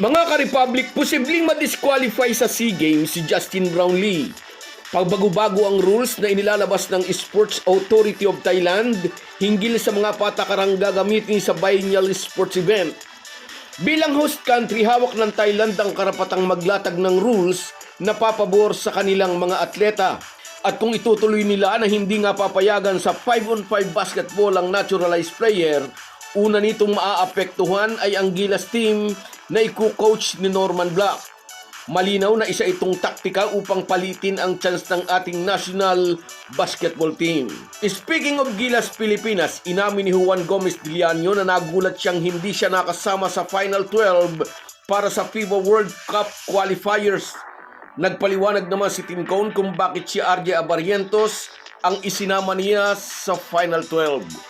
Mga ka-Republic, posibleng ma-disqualify sa SEA Games si Justin Brownlee. Pagbago-bago ang rules na inilalabas ng Sports Authority of Thailand hinggil sa mga patakarang gagamitin sa biennial sports event. Bilang host country, hawak ng Thailand ang karapatang maglatag ng rules na papabor sa kanilang mga atleta. At kung itutuloy nila na hindi nga papayagan sa 5-on-5 basketball ang naturalized player, una nitong maaapektuhan ay ang Gilas team na iku-coach ni Norman Black. Malinaw na isa itong taktika upang palitin ang chance ng ating national basketball team. Speaking of Gilas Pilipinas, inamin ni Juan Gomez Diliano na nagulat siyang hindi siya nakasama sa Final 12 para sa FIBA World Cup qualifiers. Nagpaliwanag naman si Tim Cone kung bakit si RJ Abarientos ang isinama niya sa Final 12.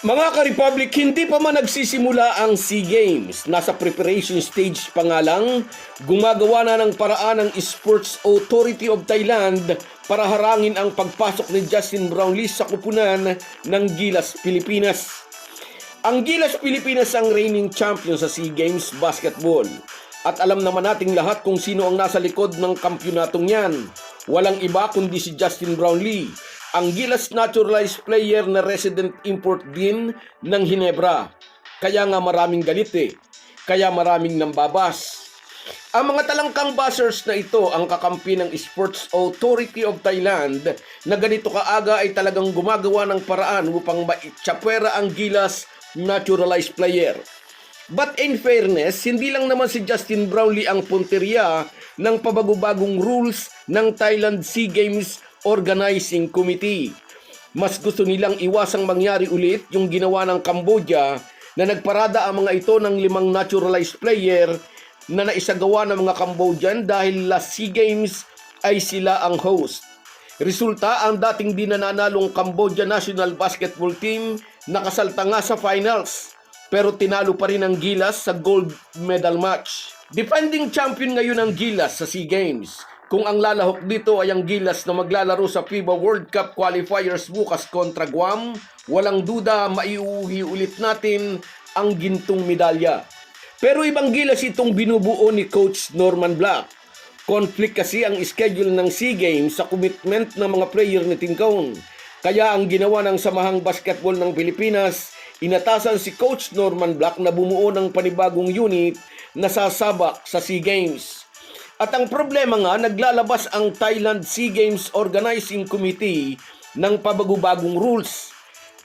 Mga ka-Republic, hindi pa man nagsisimula ang SEA Games. Nasa preparation stage pa nga lang, gumagawa na ng paraan ng Sports Authority of Thailand para harangin ang pagpasok ni Justin Brownlee sa kupunan ng Gilas Pilipinas. Ang Gilas Pilipinas ang reigning champion sa SEA Games Basketball. At alam naman nating lahat kung sino ang nasa likod ng kampyonatong yan. Walang iba kundi si Justin Brownlee, ang Gilas naturalized player na resident import din ng Hinebra. Kaya nga maraming galit eh. Kaya maraming nambabas. Ang mga talangkang buzzers na ito ang kakampi ng Sports Authority of Thailand na ganito kaaga ay talagang gumagawa ng paraan upang maitsapwera ang Gilas naturalized player. But in fairness, hindi lang naman si Justin Brownlee ang punteriya ng pabagubagong rules ng Thailand SEA Games Organizing Committee. Mas gusto nilang iwasang mangyari ulit yung ginawa ng Cambodia na nagparada ang mga ito ng limang naturalized player na naisagawa ng mga Cambodian dahil last SEA Games ay sila ang host. Resulta, ang dating di nananalong Cambodia National Basketball Team nakasalta nga sa finals pero tinalo pa rin ang Gilas sa gold medal match. Defending champion ngayon ang Gilas sa SEA Games. Kung ang lalahok dito ay ang Gilas na maglalaro sa FIBA World Cup qualifiers bukas kontra Guam, walang duda maiuwi ulit natin ang gintong medalya. Pero ibang Gilas itong binubuo ni Coach Norman Black. Conflict kasi ang schedule ng SEA Games sa commitment ng mga player ni Tingkong. Kaya ang ginawa ng Samahang Basketball ng Pilipinas, inatasan si Coach Norman Black na bumuo ng panibagong unit na sasabak sa SEA Games. At ang problema nga, naglalabas ang Thailand SEA Games Organizing Committee ng pabagubagong rules.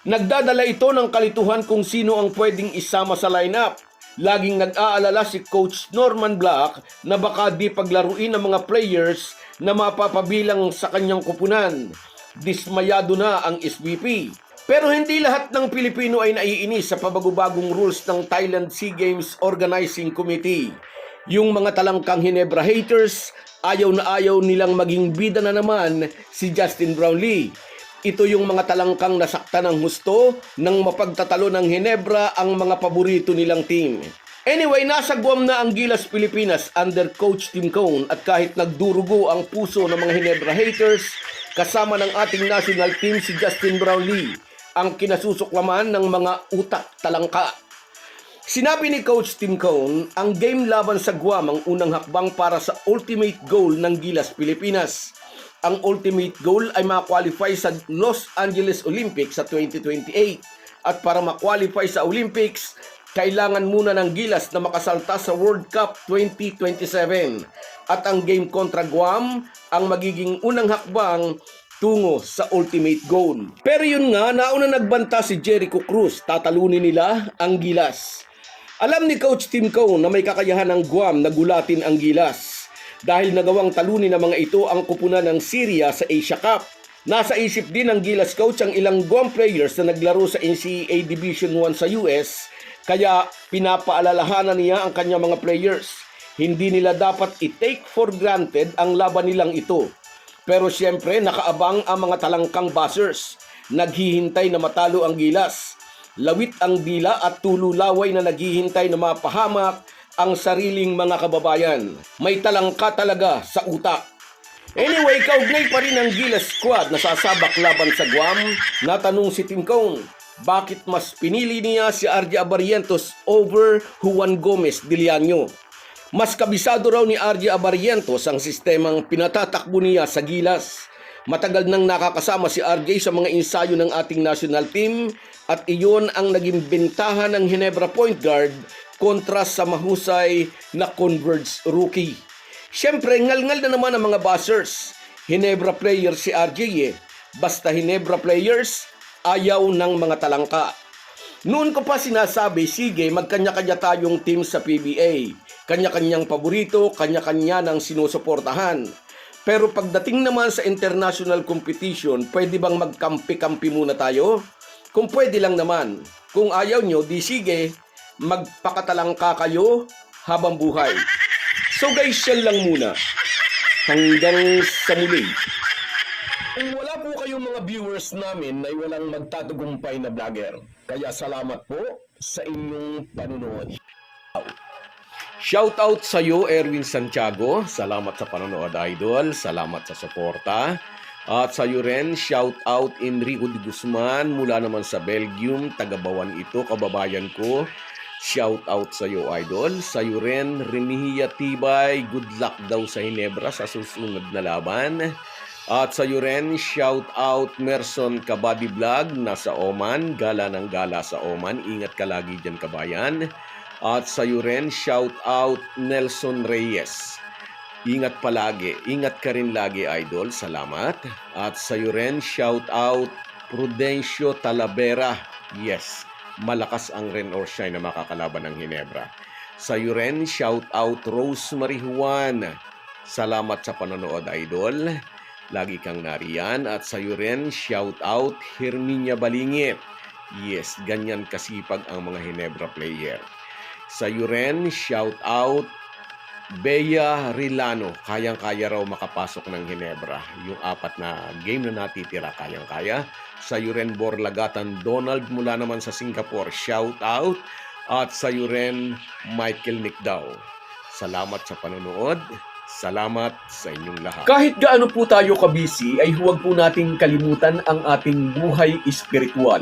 Nagdadala ito ng kalituhan kung sino ang pwedeng isama sa lineup. Laging nag-aalala si Coach Norman Black na baka di paglaruin ng mga players na mapapabilang sa kanyang kupunan. Dismayado na ang SVP. Pero hindi lahat ng Pilipino ay naiinis sa pabagubagong rules ng Thailand SEA Games Organizing Committee. Yung mga talangkang Hinebra haters, ayaw na ayaw nilang maging bida na naman si Justin Brownlee. Ito yung mga talangkang nasakta ng husto nang mapagtatalo ng Hinebra ang mga paborito nilang team. Anyway, nasa Guam na ang Gilas Pilipinas under Coach Tim Cone at kahit nagdurugo ang puso ng mga Hinebra haters, kasama ng ating national team si Justin Brownlee, ang kinasusuklaman ng mga utak talangka. Sinabi ni Coach Tim Cone, ang game laban sa Guam ang unang hakbang para sa ultimate goal ng Gilas Pilipinas. Ang ultimate goal ay makakwalify sa Los Angeles Olympics sa 2028. At para makwalify sa Olympics, kailangan muna ng Gilas na makasalta sa World Cup 2027. At ang game kontra Guam ang magiging unang hakbang tungo sa ultimate goal. Pero yun nga, nauna nagbanta si Jericho Cruz, tatalunin nila ang Gilas. Alam ni Coach Tim Cone na may kakayahan ng Guam na gulatin ang Gilas dahil nagawang talunin ng mga ito ang kupunan ng Syria sa Asia Cup. Nasa isip din ng Gilas coach ang ilang Guam players na naglaro sa NCAA Division 1 sa US kaya pinapaalalahanan niya ang kanyang mga players. Hindi nila dapat i-take for granted ang laban nilang ito. Pero siyempre nakaabang ang mga talangkang buzzers. Naghihintay na matalo ang Gilas. Lawit ang dila at tululaway na naghihintay na mapahamak ang sariling mga kababayan. May talangka talaga sa utak. Anyway, kaugnay pa rin ang Gilas squad na sasabak laban sa Guam. Natanong si Tim Cone, bakit mas pinili niya si RJ Abarientos over Juan Gomez Diliano? Mas kabisado raw ni RJ Abarientos ang sistemang pinatatakbo niya sa Gilas. Matagal nang nakakasama si RJ sa mga ensayo ng ating national team at iyon ang naging bentahan ng Ginebra point guard kontra sa mahusay na Converge rookie. Siyempre, ngal-ngal na naman ang mga buzzers. Hinebra players si RJ eh. Basta Hinebra players, ayaw ng mga talangka. Noon ko pa sinasabi, sige, magkanya-kanya tayong team sa PBA. Kanya-kanyang paborito, kanya-kanya ng sinusuportahan. Pero pagdating naman sa international competition, pwede bang magkampi-kampi muna tayo? Kung pwede lang naman. Kung ayaw nyo, di sige, magpakatalangka kayo habang buhay. So guys, yan lang muna. Hanggang sa muli. Kung wala po kayong mga viewers namin ay walang magtatagumpay na vlogger. Kaya salamat po sa inyong panunood. Shout out sa iyo, Erwin Santiago. Salamat sa panonood, idol. Salamat sa suporta. At sa iyo rin, shout out Enrico de Guzman mula naman sa Belgium. Tagabawan ito, kababayan ko. Shout out sa iyo, idol. Sa iyo rin, Remihia Tibay. Good luck daw sa Hinebra sa susunod na laban. At sa iyo rin, shout out Merson Kabady Vlog nasa Oman. Gala ng gala sa Oman. Ingat ka lagi dyan, kabayan. At sa iyo rin, shout out Nelson Reyes. Ingat palagi. Ingat ka rin lagi, idol. Salamat. At sa iyo rin, shout out Prudencio Talavera. Yes, malakas ang rain or shine na makakalaban ng Hinebra. Sa iyo rin, shout out Rosemary Juan. Salamat sa panonood, idol. Lagi kang nariyan. At sa iyo rin, shout out Herminia Balingit. Yes, ganyan kasipag ang mga Hinebra player. Sa iyo rin, shout out Bea Rilano. Kayang-kaya raw makapasok ng Hinebra. Yung apat na game na natitira, kayang-kaya. Sa iyo rin, Borlagatan Donald mula naman sa Singapore. Shout out. At sa iyo rin, Michael Nickdaw. Salamat sa panonood. Salamat sa inyong lahat. Kahit gaano po tayo kabisi, ay huwag po nating kalimutan ang ating buhay espiritual.